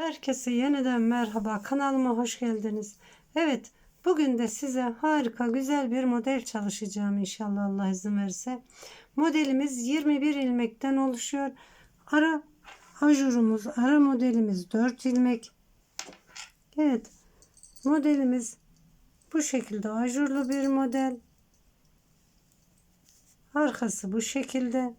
Herkese yeniden merhaba. Kanalıma hoş geldiniz. Evet, bugün de size harika güzel bir model çalışacağım inşallah Allah izin verirse. Modelimiz 21 ilmekten oluşuyor. Ara ajurumuz, ara modelimiz 4 ilmek. Evet, modelimiz bu şekilde ajurlu bir model. Arkası bu şekilde.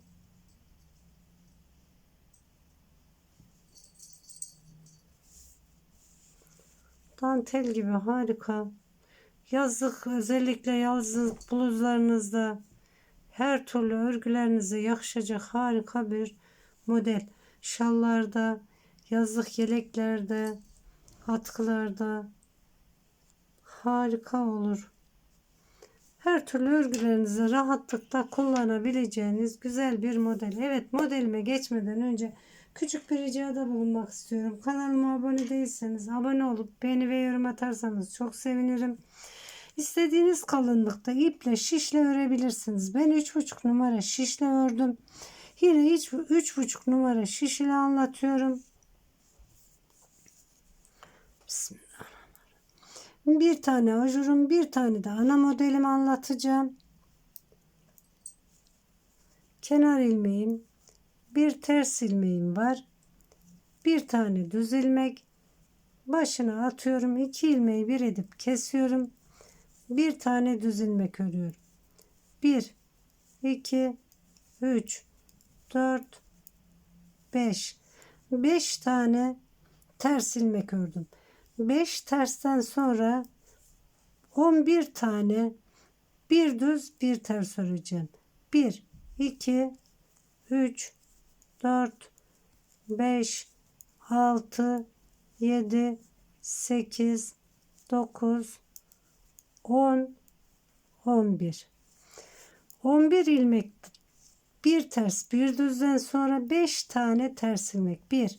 Dantel gibi harika. Yazlık özellikle yazlık bluzlarınızda her türlü örgülerinize yakışacak harika bir model. Şallarda, yazlık yeleklerde, atkılarda harika olur. Her türlü örgülerinizde rahatlıkla kullanabileceğiniz güzel bir model. Evet modelime geçmeden önce Küçük bir ricada bulunmak istiyorum. Kanalıma abone değilseniz abone olup beğeni ve yorum atarsanız çok sevinirim. İstediğiniz kalınlıkta iple şişle örebilirsiniz. Ben 3,5 numara şişle ördüm. Yine hiç 3,5 numara şiş ile anlatıyorum. Bismillahirrahmanirrahim. Bir tane ajurum, bir tane de ana modelimi anlatacağım. Kenar ilmeğim, bir ters ilmeğim var. Bir tane düz ilmek. Başına atıyorum. iki ilmeği bir edip kesiyorum. Bir tane düz ilmek örüyorum. 1 2 3 4 5 5 tane ters ilmek ördüm. 5 tersten sonra 11 tane bir düz bir ters öreceğim. 1 2 3 4 5 6 7 8 9 10 11 11 ilmek bir ters bir düzden sonra 5 tane ters ilmek. 1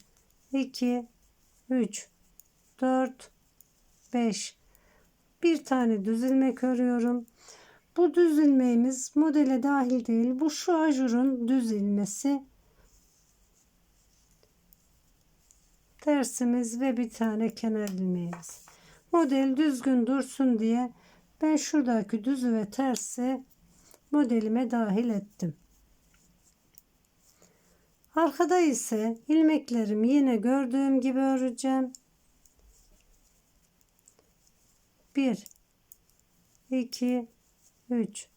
2 3 4 5 bir tane düz ilmek örüyorum. Bu düz ilmeğimiz modele dahil değil. Bu şu ajurun düz ilmesi tersimiz ve bir tane kenar ilmeğimiz. Model düzgün dursun diye ben şuradaki düzü ve tersi modelime dahil ettim. Arkada ise ilmeklerimi yine gördüğüm gibi öreceğim. 1 2 3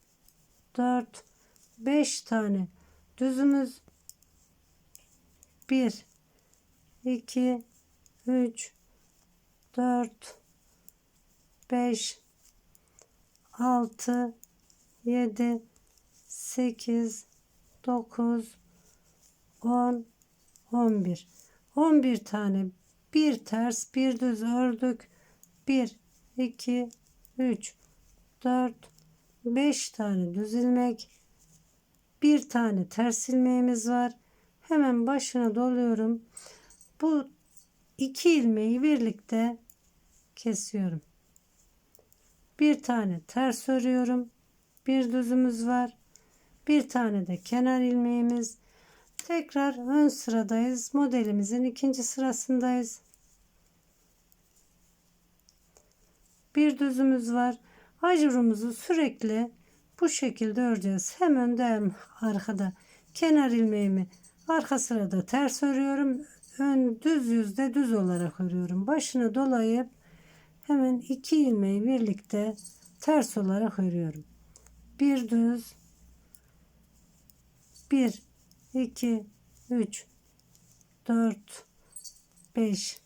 4 5 tane düzümüz 1 2 3 4 5 6 7 8 9 10 11 11 tane. Bir ters bir düz ördük. 1 2 3 4 5 tane düz ilmek. Bir tane ters ilmeğimiz var. Hemen başına doluyorum bu iki ilmeği birlikte kesiyorum. Bir tane ters örüyorum. Bir düzümüz var. Bir tane de kenar ilmeğimiz. Tekrar ön sıradayız. Modelimizin ikinci sırasındayız. Bir düzümüz var. Ajurumuzu sürekli bu şekilde öreceğiz. Hem önde hem arkada. Kenar ilmeğimi arka sırada ters örüyorum ön düz yüzde düz olarak örüyorum. Başını dolayıp hemen iki ilmeği birlikte ters olarak örüyorum. Bir düz bir iki üç dört beş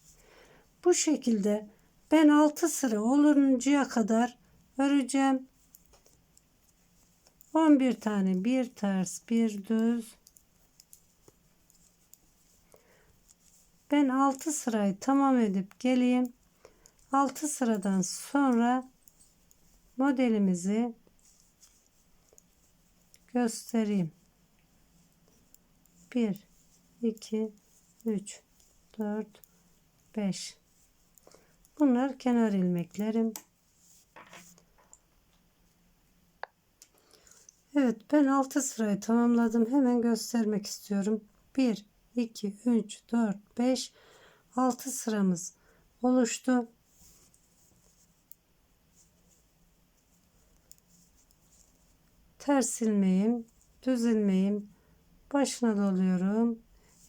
bu şekilde ben altı sıra oluncaya kadar öreceğim. 11 tane bir ters bir düz Ben 6 sırayı tamam edip geleyim. 6 sıradan sonra modelimizi göstereyim. 1 2 3 4 5 Bunlar kenar ilmeklerim. Evet ben 6 sırayı tamamladım. Hemen göstermek istiyorum. 1 2, 3, 4, 5, 6 sıramız oluştu. Ters ilmeğim, düz ilmeğim başına doluyorum.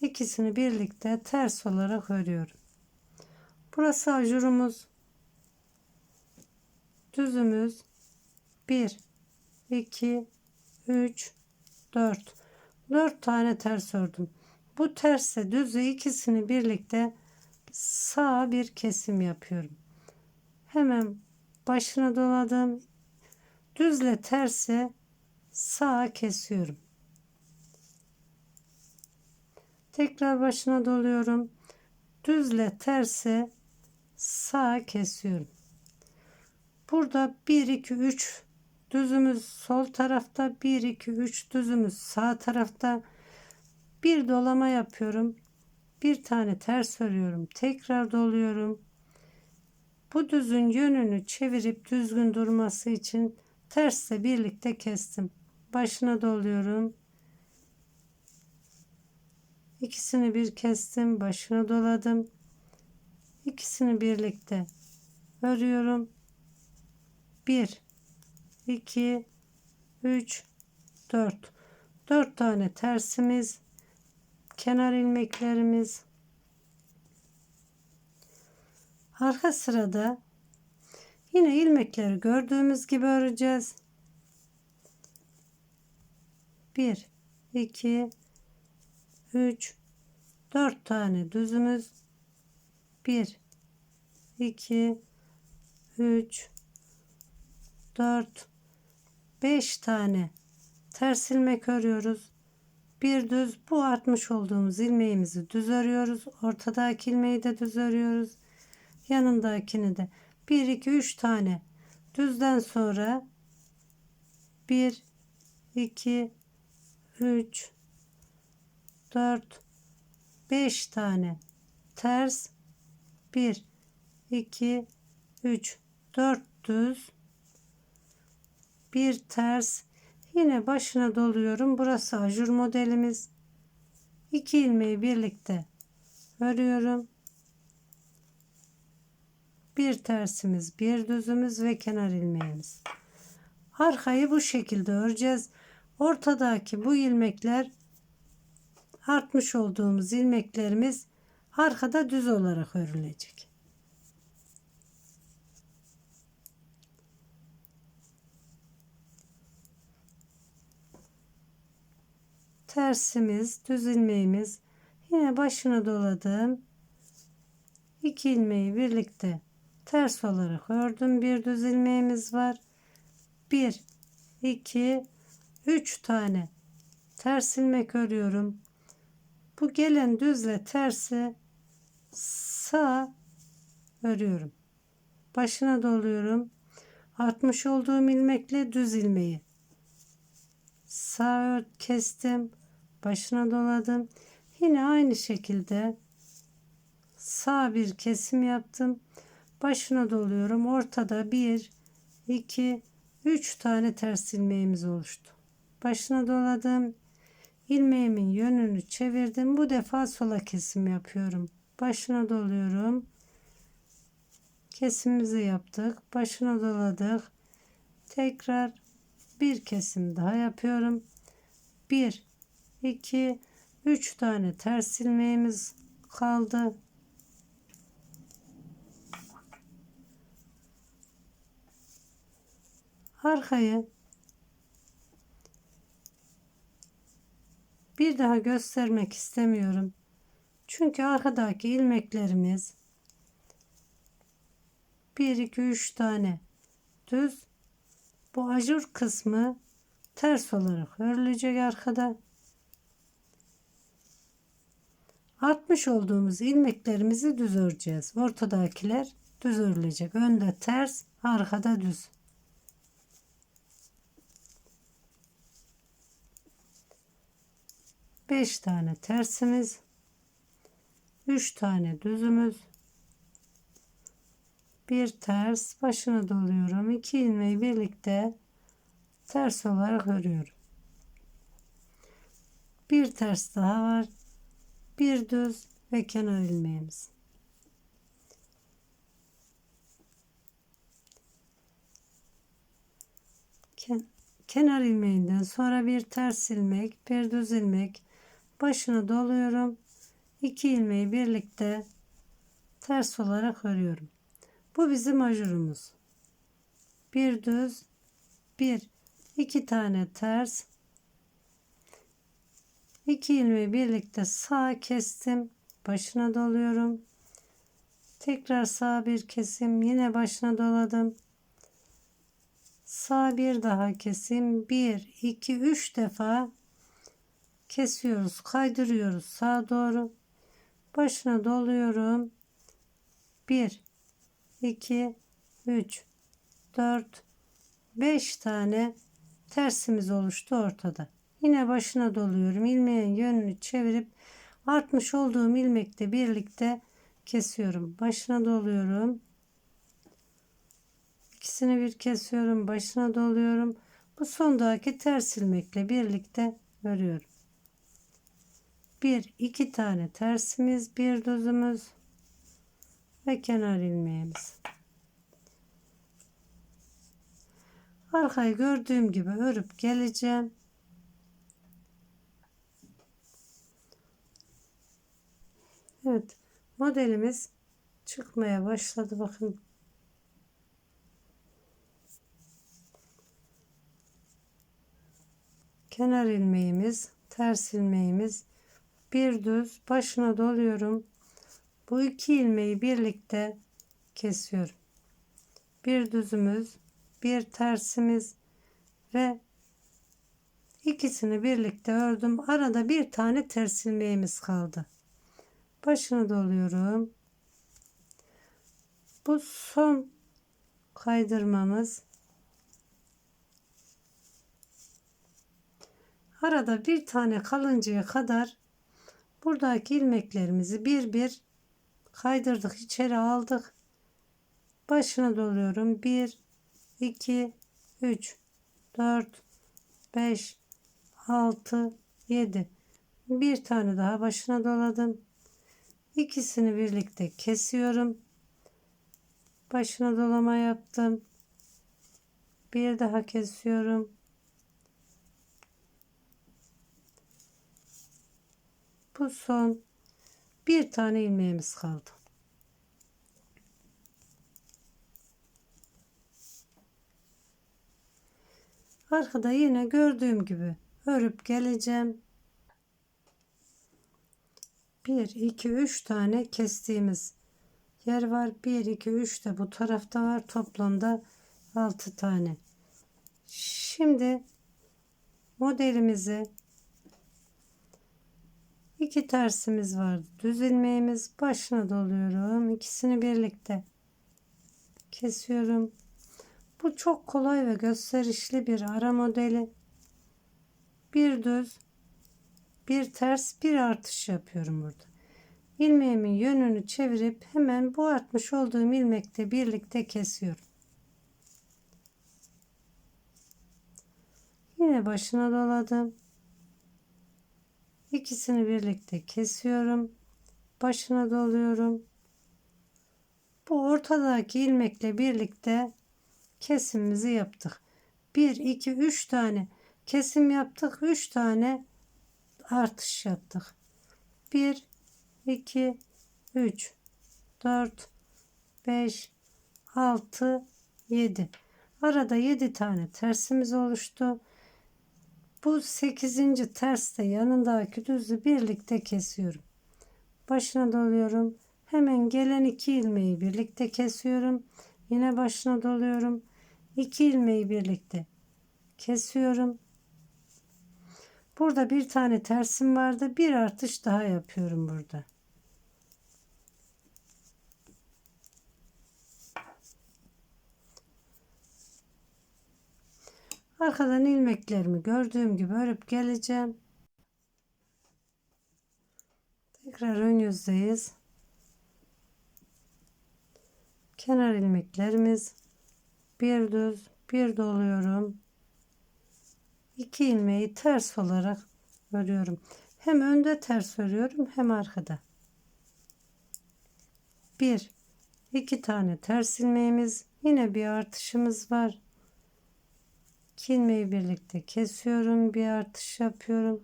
İkisini birlikte ters olarak örüyorum. Burası ajurumuz. Düzümüz 1 2 3 4 4 tane ters ördüm. Bu terse düzü ikisini birlikte sağ bir kesim yapıyorum. Hemen başına doladım. Düzle terse sağa kesiyorum. Tekrar başına doluyorum. Düzle terse sağa kesiyorum. Burada 1 2 3 düzümüz sol tarafta 1 2 3 düzümüz sağ tarafta bir dolama yapıyorum. Bir tane ters örüyorum. Tekrar doluyorum. Bu düzün yönünü çevirip düzgün durması için tersle birlikte kestim. Başına doluyorum. İkisini bir kestim. Başına doladım. İkisini birlikte örüyorum. 1 2 3 4 4 tane tersimiz kenar ilmeklerimiz. Arka sırada yine ilmekleri gördüğümüz gibi öreceğiz. 1 2 3 4 tane düzümüz. 1 2 3 4 5 tane ters ilmek örüyoruz. Bir düz bu artmış olduğumuz ilmeğimizi düz örüyoruz. Ortadaki ilmeği de düz örüyoruz. Yanındakini de. 1 2 3 tane. Düzden sonra 1 2 3 4 5 tane. Ters. 1 2 3 4 düz. Bir ters yine başına doluyorum. Burası ajur modelimiz. İki ilmeği birlikte örüyorum. Bir tersimiz bir düzümüz ve kenar ilmeğimiz. Arkayı bu şekilde öreceğiz. Ortadaki bu ilmekler artmış olduğumuz ilmeklerimiz arkada düz olarak örülecek tersimiz, düz ilmeğimiz. Yine başına doladım. İki ilmeği birlikte ters olarak ördüm. Bir düz ilmeğimiz var. Bir, iki, üç tane ters ilmek örüyorum. Bu gelen düzle tersi sağ örüyorum. Başına doluyorum. Artmış olduğum ilmekle düz ilmeği sağ kestim başına doladım. Yine aynı şekilde sağ bir kesim yaptım. Başına doluyorum. Ortada 1 2 3 tane ters ilmeğimiz oluştu. Başına doladım. ilmeğimin yönünü çevirdim. Bu defa sola kesim yapıyorum. Başına doluyorum. Kesimimizi yaptık. Başına doladık. Tekrar bir kesim daha yapıyorum. 1 2 3 tane ters ilmeğimiz kaldı. Arkayı bir daha göstermek istemiyorum. Çünkü arkadaki ilmeklerimiz 1 2 3 tane düz bu ajur kısmı ters olarak örülecek arkada. Artmış olduğumuz ilmeklerimizi düz öreceğiz. Ortadakiler düz örülecek. Önde ters, arkada düz. Beş tane tersimiz, üç tane düzümüz, bir ters başına doluyorum. iki ilmeği birlikte ters olarak örüyorum. Bir ters daha var bir düz ve kenar ilmeğimiz. Ken kenar ilmeğinden sonra bir ters ilmek, bir düz ilmek başını doluyorum. 2 ilmeği birlikte ters olarak örüyorum. Bu bizim ajurumuz. Bir düz, bir, iki tane ters, iki ilmeği birlikte sağ kestim, başına doluyorum. Tekrar sağ bir kesim, yine başına doladım. Sağ bir daha kesim, bir, iki, üç defa kesiyoruz, kaydırıyoruz sağa doğru. Başına doluyorum. 1 2 3 4 5 tane tersimiz oluştu ortada. Yine başına doluyorum. İlmeğin yönünü çevirip artmış olduğum ilmekle birlikte kesiyorum. Başına doluyorum. İkisini bir kesiyorum. Başına doluyorum. Bu sondaki ters ilmekle birlikte örüyorum. Bir, iki tane tersimiz, bir düzümüz ve kenar ilmeğimiz. Arkayı gördüğüm gibi örüp geleceğim. Evet, modelimiz çıkmaya başladı. Bakın. Kenar ilmeğimiz, ters ilmeğimiz, bir düz başına doluyorum. Bu iki ilmeği birlikte kesiyorum. Bir düzümüz, bir tersimiz ve ikisini birlikte ördüm. Arada bir tane ters ilmeğimiz kaldı. Başını doluyorum. Bu son kaydırmamız. Arada bir tane kalıncaya kadar buradaki ilmeklerimizi bir bir kaydırdık içeri aldık başına doluyorum 1 2 3 4 5 6 7 bir tane daha başına doladım ikisini birlikte kesiyorum başına dolama yaptım bir daha kesiyorum bu son bir tane ilmeğimiz kaldı. Arkada yine gördüğüm gibi örüp geleceğim. 1 2 3 tane kestiğimiz yer var. 1 2 3 de bu tarafta var. Toplamda 6 tane. Şimdi modelimizi iki tersimiz vardı. Düz ilmeğimiz başına doluyorum. İkisini birlikte kesiyorum. Bu çok kolay ve gösterişli bir ara modeli. Bir düz, bir ters, bir artış yapıyorum burada. İlmeğimin yönünü çevirip hemen bu artmış olduğum ilmekte birlikte kesiyorum. Yine başına doladım. İkisini birlikte kesiyorum. Başına doluyorum. Bu ortadaki ilmekle birlikte kesimimizi yaptık. 1 2 3 tane kesim yaptık. 3 tane artış yaptık. 1 2 3 4 5 6 7 arada 7 tane tersimiz oluştu. Bu 8. terste yanındaki düzü birlikte kesiyorum. Başına doluyorum. Hemen gelen iki ilmeği birlikte kesiyorum. Yine başına doluyorum. 2 ilmeği birlikte kesiyorum. Burada bir tane tersim vardı. Bir artış daha yapıyorum burada. Arkadan ilmeklerimi gördüğüm gibi örüp geleceğim. Tekrar ön yüzdeyiz. Kenar ilmeklerimiz bir düz bir doluyorum. İki ilmeği ters olarak örüyorum. Hem önde ters örüyorum hem arkada. Bir, iki tane ters ilmeğimiz, yine bir artışımız var. 2 ilmeği birlikte kesiyorum. Bir artış yapıyorum.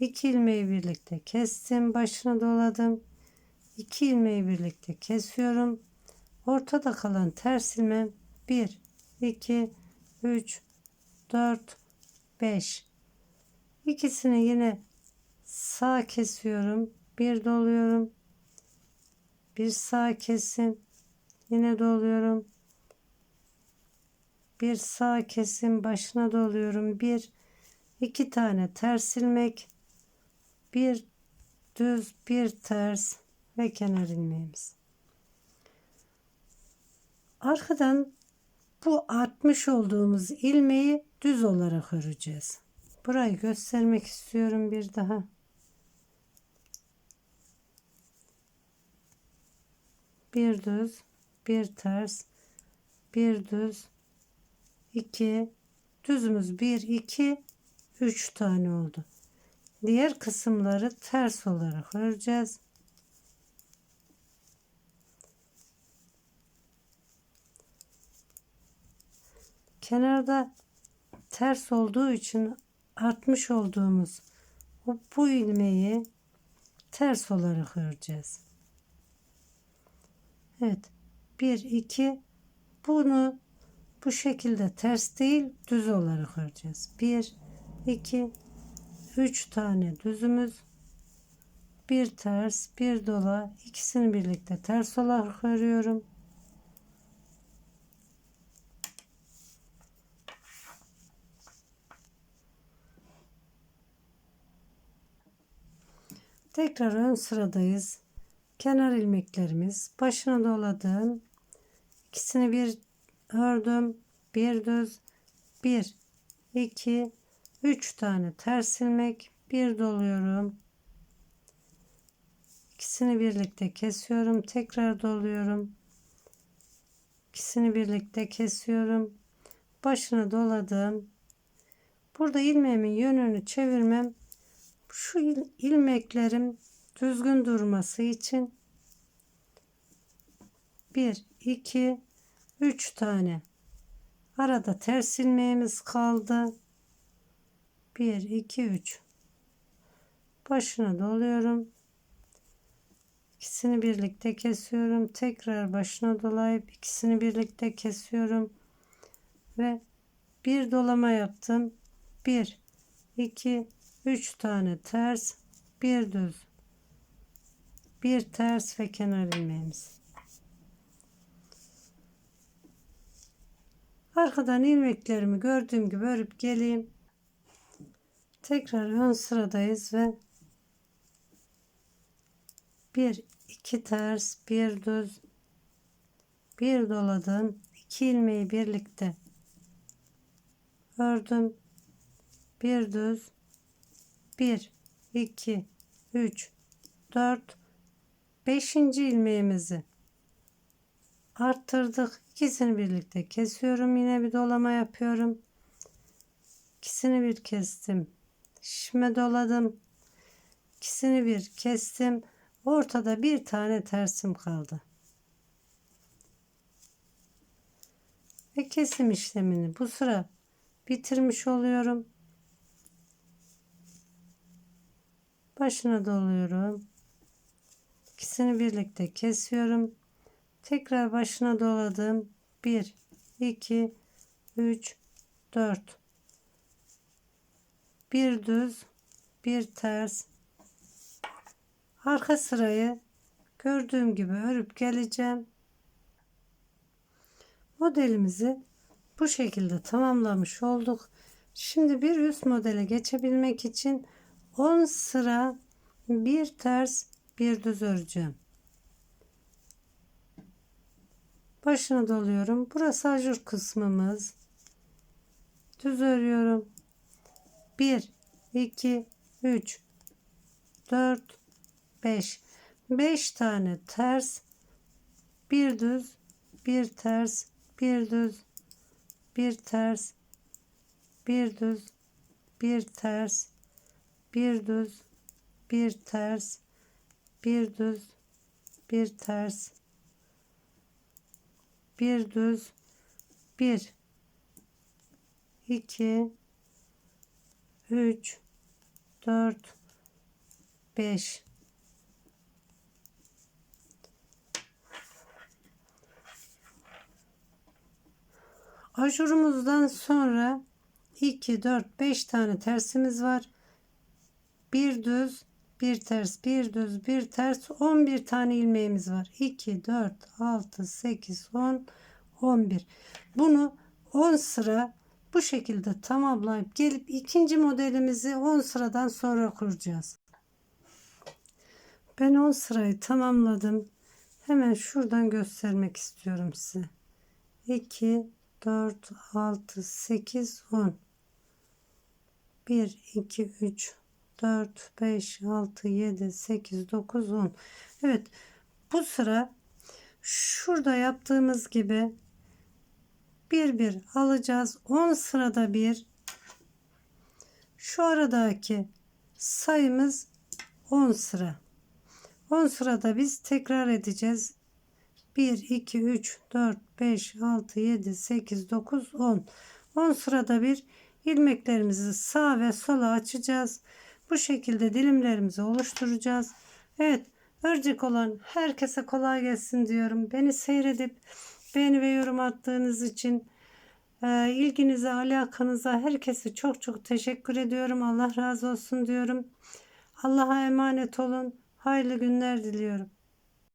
2 ilmeği birlikte kestim. Başına doladım. 2 ilmeği birlikte kesiyorum. Ortada kalan ters ilmeğim 1, 2, 3, 4, 5. İkisini yine sağ kesiyorum. Bir doluyorum. Bir sağ kesim. Yine doluyorum. Bir sağ kesim başına doluyorum. Bir, iki tane ters ilmek. Bir düz, bir ters ve kenar ilmeğimiz. Arkadan bu artmış olduğumuz ilmeği düz olarak öreceğiz. Burayı göstermek istiyorum bir daha. Bir düz, bir ters, bir düz, iki, düzümüz bir, iki, üç tane oldu. Diğer kısımları ters olarak öreceğiz. Kenarda ters olduğu için artmış olduğumuz bu, ilmeği ters olarak öreceğiz. Evet. 1 2 bunu bu şekilde ters değil düz olarak öreceğiz. 1 2 3 tane düzümüz bir ters bir dola ikisini birlikte ters olarak örüyorum. Tekrar ön sıradayız. Kenar ilmeklerimiz başına doladım. İkisini bir ördüm. Bir düz, bir, iki, üç tane ters ilmek, bir doluyorum. İkisini birlikte kesiyorum. Tekrar doluyorum. İkisini birlikte kesiyorum. Başına doladım. Burada ilmeğimin yönünü çevirmem şu ilmeklerim düzgün durması için 1 2 3 tane. Arada ters ilmeğimiz kaldı. 1 2 3 başına doluyorum. İkisini birlikte kesiyorum. Tekrar başına dolayıp ikisini birlikte kesiyorum. Ve bir dolama yaptım. 1 2 3 tane ters, bir düz, bir ters ve kenar ilmeğimiz. Arkadan ilmeklerimi gördüğüm gibi örüp geleyim. Tekrar ön sıradayız ve bir iki ters, bir düz, bir doladım. iki ilmeği birlikte ördüm. Bir düz, 1 2 3 4 5. ilmeğimizi arttırdık. İkisini birlikte kesiyorum. Yine bir dolama yapıyorum. İkisini bir kestim. Şişme doladım. İkisini bir kestim. Ortada bir tane tersim kaldı. Ve kesim işlemini bu sıra bitirmiş oluyorum. Başına doluyorum. İkisini birlikte kesiyorum. Tekrar başına doladım. 1 2 3 4 bir düz bir ters arka sırayı gördüğüm gibi örüp geleceğim modelimizi bu şekilde tamamlamış olduk şimdi bir üst modele geçebilmek için 10 sıra bir ters bir düz öreceğim. Başını doluyorum. Burası ajur kısmımız. Düz örüyorum. 1 2 3 4 5 5 tane ters bir düz bir ters bir düz bir ters bir düz bir ters bir düz bir ters bir düz bir ters. Bir düz bir. 2 3 4 5 Ajurumuzdan sonra 2 4 5 tane tersimiz var. Bir düz, bir ters, bir düz, bir ters 11 tane ilmeğimiz var. 2 4 6 8 10 11. Bunu 10 sıra bu şekilde tamamlayıp gelip ikinci modelimizi 10 sıradan sonra kuracağız. Ben 10 sırayı tamamladım. Hemen şuradan göstermek istiyorum size. 2 4 6 8 10 1 2 3 4 5 6 7 8 9 10 Evet bu sıra şurada yaptığımız gibi bir bir alacağız. 10 sırada bir. Şu aradaki sayımız 10 sıra. 10 sırada biz tekrar edeceğiz. 1 2 3 4 5 6 7 8 9 10 10 sırada bir ilmeklerimizi sağ ve sola açacağız bu şekilde dilimlerimizi oluşturacağız. Evet örcek olan herkese kolay gelsin diyorum. Beni seyredip beğeni ve yorum attığınız için e, ilginize alakanıza herkese çok çok teşekkür ediyorum. Allah razı olsun diyorum. Allah'a emanet olun. Hayırlı günler diliyorum